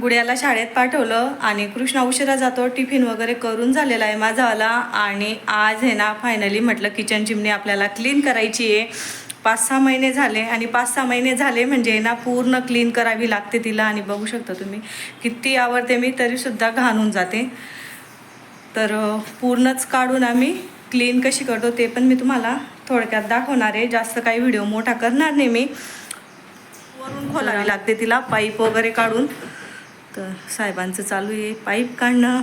गुड्याला शाळेत पाठवलं आणि कृष्णा उशिरा जातो टिफिन वगैरे करून झालेला आहे माझावाला आणि आज आहे ना फायनली म्हटलं किचन चिमणी आपल्याला क्लीन करायची आहे. पाच सहा महिने झाले आणि पाच सहा महिने झाले म्हणजे ना पूर्ण क्लीन करावी लागते तिला आणि बघू शकता तुम्ही किती आवडते मी तरीसुद्धा घाणून जाते. तर पूर्णच काढून आम्ही क्लीन कशी करतो ते पण मी तुम्हाला थोडक्यात दाखवणार आहे. जास्त काही व्हिडिओ मोठा करणार नाही मी. वरून खोलावी लागते तिला पाईप वगैरे काढून. तर साहेबांचं चालू आहे. पाईप काढणं.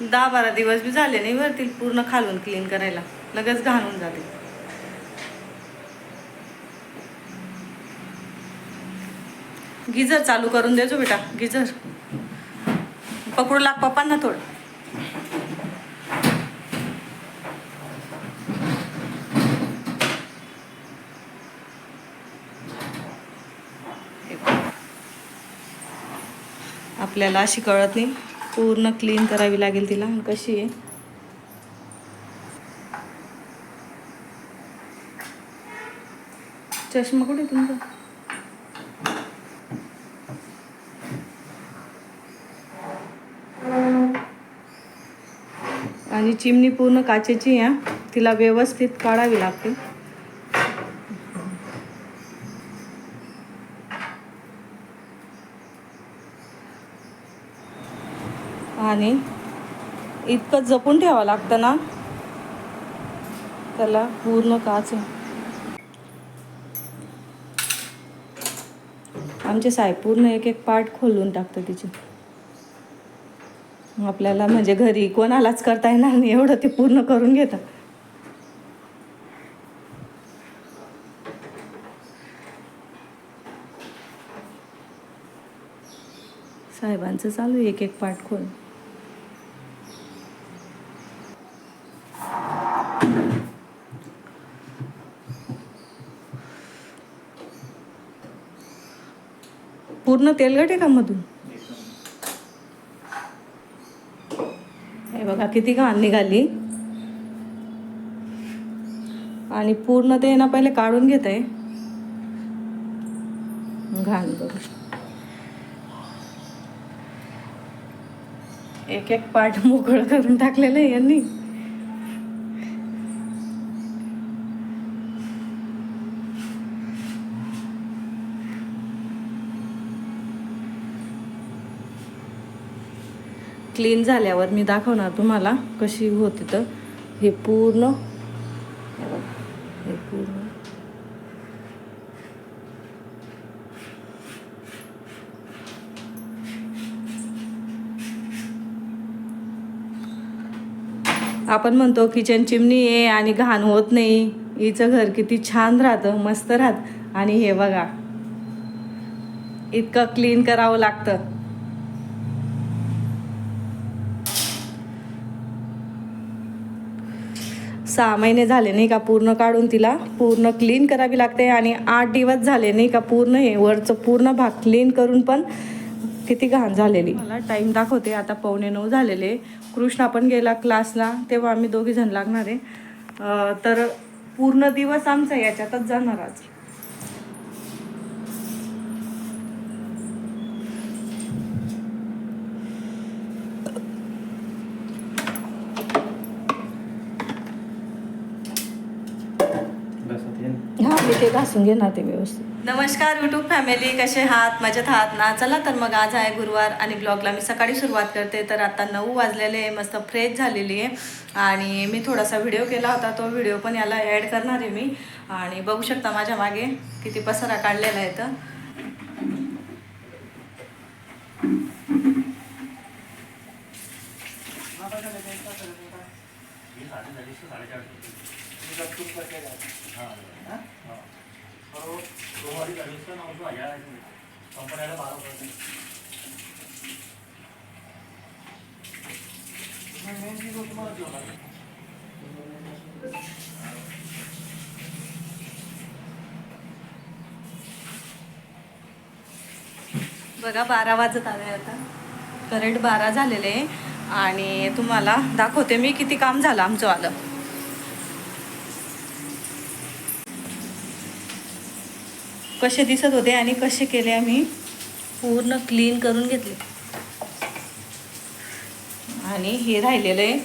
दहा बारा दिवस बी झाले नाही वरती पूर्ण खालून क्लीन करायला. लगेच घालून जाते. गिझर चालू करून देजो बेटा गिझर पकडू लाग पप्पांना थोडं. आपल्याला अशी कळत नाही. पूर्ण क्लीन करावी लागेल तिला. कशी आहे? चष्मा कुठे आहे तुमचा? आणि चिमणी पूर्ण काचेची आहे तिला व्यवस्थित काढावी लागते. आणि इतकं जपून ठेवावं लागतं ना? त्याला पूर्ण काच आहे. आमचे साहेब पूर्ण एक एक पार्ट खोलून टाकतं तिचे. आपल्याला म्हणजे घरी कोणालाच करता येणार नाही एवढं ते पूर्ण करून घेतात. साहेबांचं चालू आहे एक एक पार्ट खोल पूर्ण तेलगट आहे का मधून? हे बघा किती घाण निघाली. आणि पूर्ण ते ना पहिले काढून घेत आहे घाण बघू. एक एक पार्ट मोकळं करून टाकलेलं आहे यांनी. क्लीन झाल्यावर मी दाखवणार तुम्हाला कशी होती तर. हे पूर्ण. हे हे पूर्ण. आपण म्हणतो किचन चिमणी आहे आणि घाण होत नाही. हिचं घर किती छान राहतं मस्त राहत. आणि हे बघा इतकं क्लीन करावं लागतं. सहा महिने झाले नाही का पूर्ण काढून तिला पूर्ण क्लीन करावी लागते आणि आठ दिवस झाले नाही का पूर्ण हे वरचं पूर्ण भाग क्लीन करून पण किती घाण झालेली. मला टाईम दाखवते आता पावणे नऊ झालेले. कृष्णा पण गेला क्लासला तेव्हा आम्ही दोघी जण लागणार आहे. तर पूर्ण दिवस आमचा याच्यातच जाणार आज हा मी ते घासून घेणार ते व्यवस्थित. नमस्कार युट्यूब फॅमिली कसे आहात? मजेत आहात ना? चला तर मग आज आहे गुरुवार आणि ब्लॉगला मी सकाळी सुरुवात करते. तर आता नऊ वाजलेले आहे मस्त फ्रेश झालेली आहे. आणि मी थोडासा व्हिडिओ केला होता. तो व्हिडिओ पण याला ॲड करणार आहे मी. आणि बघू शकता माझ्या मागे किती पसारा काढलेला आहे तर. बघा बारा वाजत आले आता. करेक्ट बारा झालेले आहे. आणि तुम्हाला दाखवते मी किती काम झालं आमचं आलं. कसे दिसत होते आणि कसे केले आम्ही? पूर्ण क्लीन करून घेतले. आणि हे राहिलेलं. आहे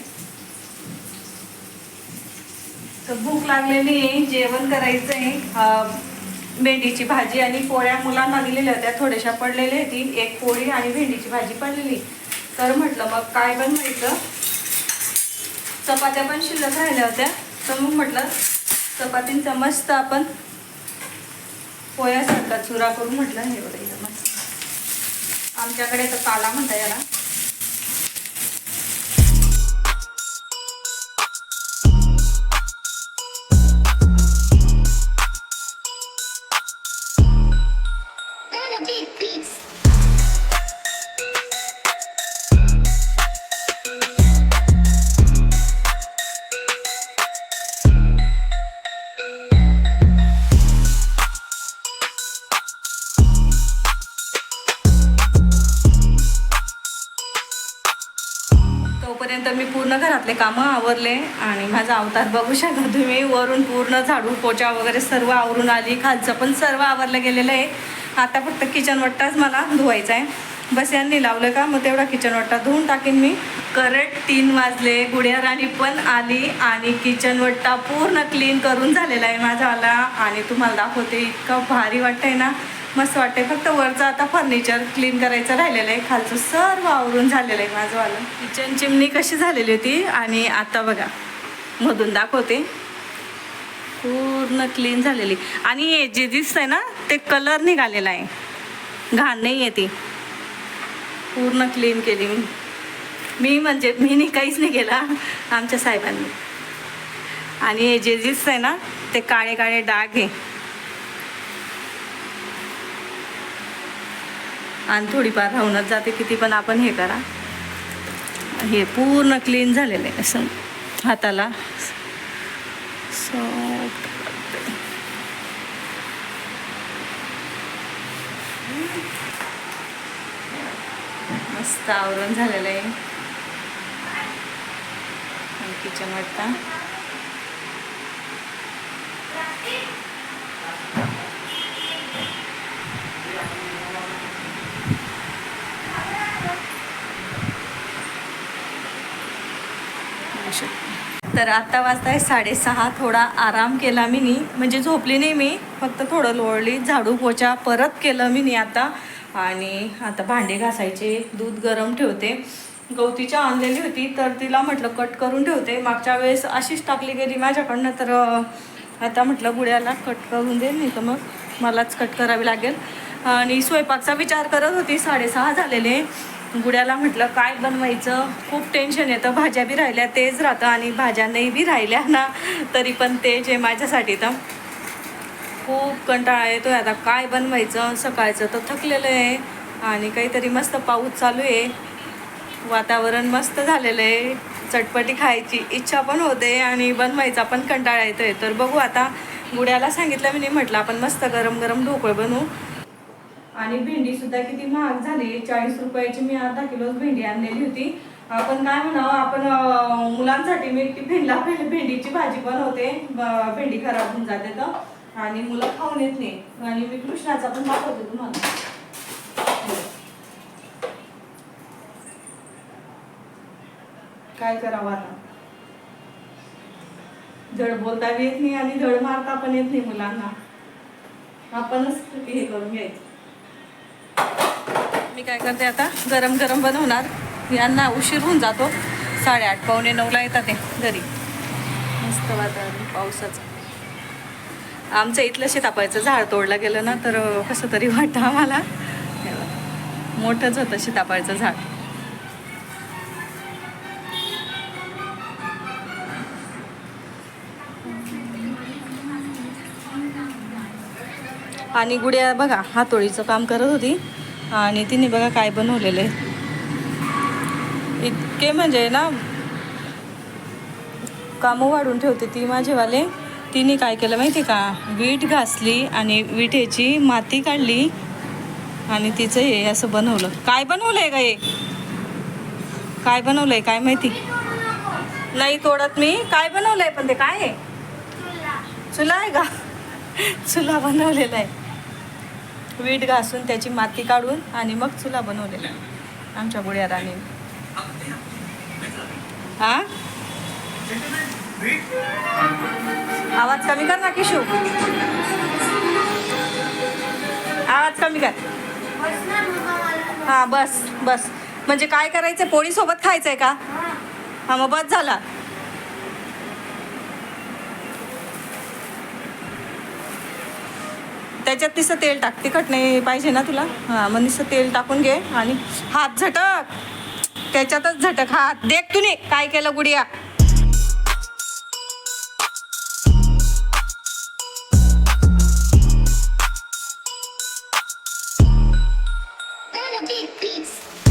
तर भूक लागलेली आहे जेवण करायचं आहे भेंडीची भाजी आणि पोळ्या मुलांना दिलेल्या होत्या. थोड्याशा पडलेल्या ती एक पोळी आणि भेंडीची भाजी पडलेली. तर म्हटलं मग काय बनवायचं? चपात्या पण शिल्लक राहिल्या होत्या. तर मग म्हटलं चपातींचा मस्त आपण पोळ्यासारखा चुरा करून म्हटलं हे बघा इथं मस्त आमच्याकडे तर काला म्हणता याला. घरातले कामं आवरले आणि माझा अवतार बघू शकता तुम्ही. वरून पूर्ण झाडू पोचा वगैरे सर्व आवरून आली. खालचं पण सर्व आवरलं गेलेलं आहे. आता फक्त किचन वट्टाच मला धुवायचा आहे. बस यांनी लावलं का? मग तेवढा किचन वट्टा धुवून टाकेन मी. करेक्ट तीन वाजले. गुड्या राणी पण आली आणि किचन वट्टा पूर्ण क्लीन करून झालेला आहे माझा आला आणि तुम्हाला दाखवते इतकं भारी वाटतंय ना. मस्त वाटतंय. फक्त वरचं आता फर्निचर क्लीन करायचं राहिलेलं आहे. खालचं सर्व आवरून झालेलं आहे माझं वालं. किचन चिमणी कशी झालेली होती आणि आता बघा मधून दाखवते. पूर्ण क्लीन झालेली. आणि हे जे दिसतंय ना ते कलर निघालेला आहे. घाण नाही आहे ती. पूर्ण क्लीन केली मी. मी म्हणजे मी नाही काहीच नाही केला आमच्या साहेबांनी. आणि हे जे दिसतंय ना ते काळे काळे डाग आहे. आणि थोडीफार राहूनच जाते किती पण आपण हे करा. हे पूर्ण क्लीन झालेलं आहे असं हाताला. सो करते. मस्त आवरण झालेलं आहे. किचन वाटतं बघू तर तर वाजता वाजताय साडेसहा. थोडा आराम केला मी नी म्हणजे झोपली नाही मी. फक्त थोडं लोळली. झाडू पोचा परत केलं मी नी आता. आणि आता भांडे घासायचे. दूध गरम ठेवते. गवतीच्या आणलेली होती तर तिला म्हटलं कट करून ठेवते. मागच्या वेळेस अशीच टाकली गेली माझ्याकडनं तर आता म्हटलं गुड्याला कट करून दे नाही तर मग मलाच कट करावी लागेल. आणि स्वयंपाकचा विचार करत होती. साडेसहा झालेले. गुड्याला म्हटलं काय बनवायचं? खूप टेन्शन येतं. भाज्या बी राहिल्या तेच राहतं आणि भाज्या नाही बी राहिल्या ना तरी पण ते जे माझ्यासाठी तर खूप कंटाळा येतो आता काय बनवायचं? सकाळचं तर थकलेलं आहे आणि काहीतरी मस्त पाऊस चालू आहे. वातावरण मस्त झालेलं आहे. चटपटी खायची इच्छा पण होते आणि बनवायचा पण कंटाळा येतो आहे तर बघू आता गुड्याला सांगितलं मी म्हटलं आपण मस्त गरम गरम ढोकळ बनवू. आणि भेंडी सुद्धा किती महाग झाली. चाळीस रुपयाची मी अर्धा किलो भेंडी आणलेली होती. आपण काय म्हणावं आपण मुलांसाठी मी भेंडला भेंडीची भाजी बनवते. भेंडी खराब होऊन जाते तर. आणि मुलं खाऊन येत नाही. आणि मी कृष्णाचा पण दाखवते तुम्हाला. काय करावं आता? धड बोलता येत नाही आणि धड मारता पण येत नाही मुलांना. आपणच हे करून घ्यायचं. मी काय करते आता? गरम गरम बनवणार. यांना उशीर होऊन जातो. साडेआठ पावणे नऊला येतात ते घरी. मस्त वातावरण पावसाचं. आमचं इथलं शेतापायचं झाड तोडलं गेलं ना तर कसं तरी वाटतं आम्हाला. मोठंच होतं शेतापायचं झाड. आणि गुड्या बघा हातोळीचं काम करत होती. आणि तिने बघा काय बनवलेलं आहे. इतके म्हणजे ना कामं वाढून ठेवते ती माझेवाले. तिने काय केलं माहिती का? वीट घासली आणि विठेची माती काढली आणि तिचं हे असं बनवलं. काय बनवलंय का हे? काय बनवलंय काय माहिती? नाही तोडत मी. काय बनवलंय पण ते? काय? आहे चुला आहे का? चुला बनवलेला आहे. वीट घासून त्याची माती काढून आणि मग चुला बनवलेला. आमच्या गुड्या राणीने हा? आवाज कमी कर ना किशू. आवाज कमी कर. हा बस बस. म्हणजे काय करायचं पोळी सोबत खायचंय का? हा मग बस झाला. त्याच्यात तिसं तेल टाक. तिखट नाही पाहिजे ना तुला? हां मग नुसतं तेल टाकून घे आणि हात झटक. त्याच्यातच झटक. हात देख तुने काय केलं गुडिया. And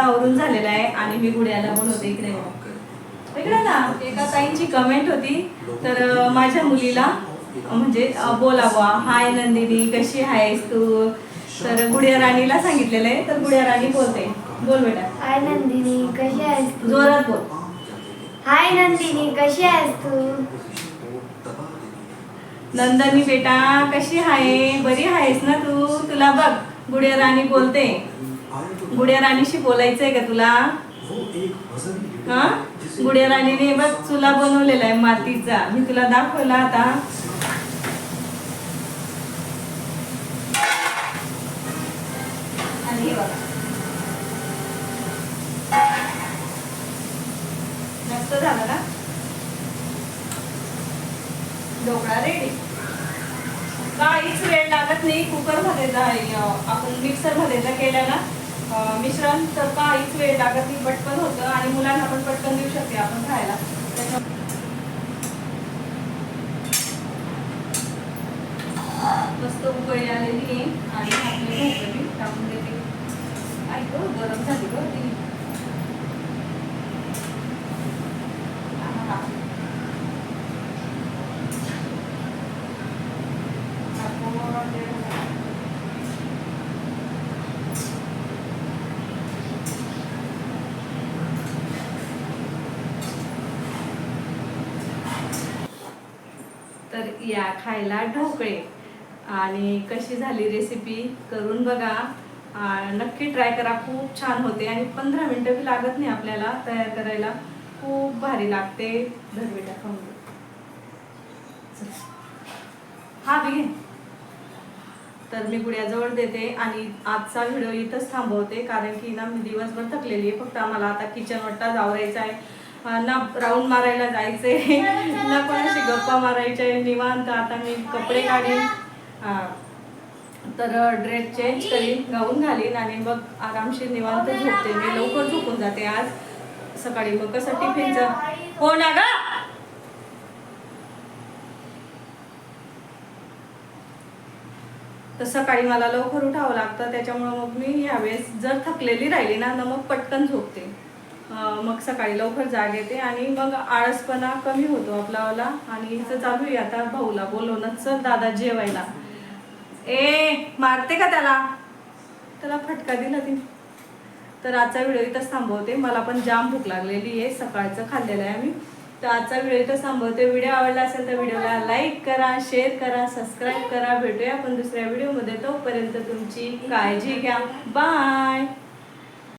सुद्धा आवरून झालेला आहे आणि मी गुड्याला बनवते इकडे. इकडे ना एका ताईंची कमेंट होती. तर माझ्या मुलीला म्हणजे बोलावा. हाय नंदिनी कशी आहेस तू? तर गुडिया राणीला सांगितलेलं आहे. तर गुडिया राणी बोलते. बोल बेटा. हाय नंदिनी कशी आहेस तू? जोरात बोल. हाय नंदिनी कशी आहेस तू? नंदनी बेटा कशी आहे? बरी आहेस ना तू? तुला बघ गुडिया राणी बोलते. गुडिया राणीशी बोलायचंय का तुला? हा गुडिया राणीने बघ चुला बनवलेला आहे मातीचा. मी तुला दाखवला आता. आणि हे बघा. मस्त झालं ना? ढोकळा रेडी काहीच वेळ लागत नाही. कुकरमध्ये जा अं, आपण मिक्सरमध्ये जर केलं ना? मिश्रण तर काहीच वेळ लागत नाही पटकन होतं आणि मुलांना पण पटकन देऊ शकते आपण खायला. त्याच्या- मस्त उकळी आलेली आहे आणि आपली टाकून देते. ऐकू गरम झाली गं ती आहा. तर या खायला ढोकळे. आणि कशी झाली रेसिपी करून बघा. नक्की ट्राय करा. खूप छान होते. आणि पंधरा मिनटं बी लागत नाही आपल्याला तयार करायला. खूप भारी लागते. धरवेटा खाऊन हा बी तर मी गुड्याजवळ देते. आणि आजचा व्हिडिओ इथंच थांबवते. कारण की ना मी दिवसभर थकलेली आहे. फक्त आम्हाला आता किचन वट्टा आहे. ना राऊंड मारायला जायचंय. ना कोणाशी गप्पा मारायच्या निवांत आता मी कपडे काढीन. तर ड्रेस चेंज करीन गाऊन घालीन आणि मग आरामशीर निवांत झोपते. मी लवकर झोपून जाते आज. सकाळी मग कसं टिफिनचं हो ना ग? तर सकाळी मला लवकर उठावं लागतं. त्याच्यामुळं मग मी यावेळेस जर थकलेली राहिली ना मग पटकन झोपते. मग सकाळी लवकर जाग येते आणि मग आळसपणा कमी होतो आपलावाला आणि हिचं चालू आहे आता भाऊला बोलवणं चल दादा जेवायला. ए मारते का त्याला? त्याला फटका दिला ती. तर आजचा व्हिडिओ इथंच थांबवते. मला पण जाम भूक लागलेली आहे. सकाळचं खाल्लेलं आहे आम्ही. तर आजचा व्हिडिओ इथंच थांबवते. व्हिडिओ आवडला असेल तर व्हिडिओला लाईक करा शेअर करा सबस्क्राईब करा. भेटूया आपण दुसऱ्या व्हिडिओमध्ये. तोपर्यंत तुमची काळजी घ्या. बाय!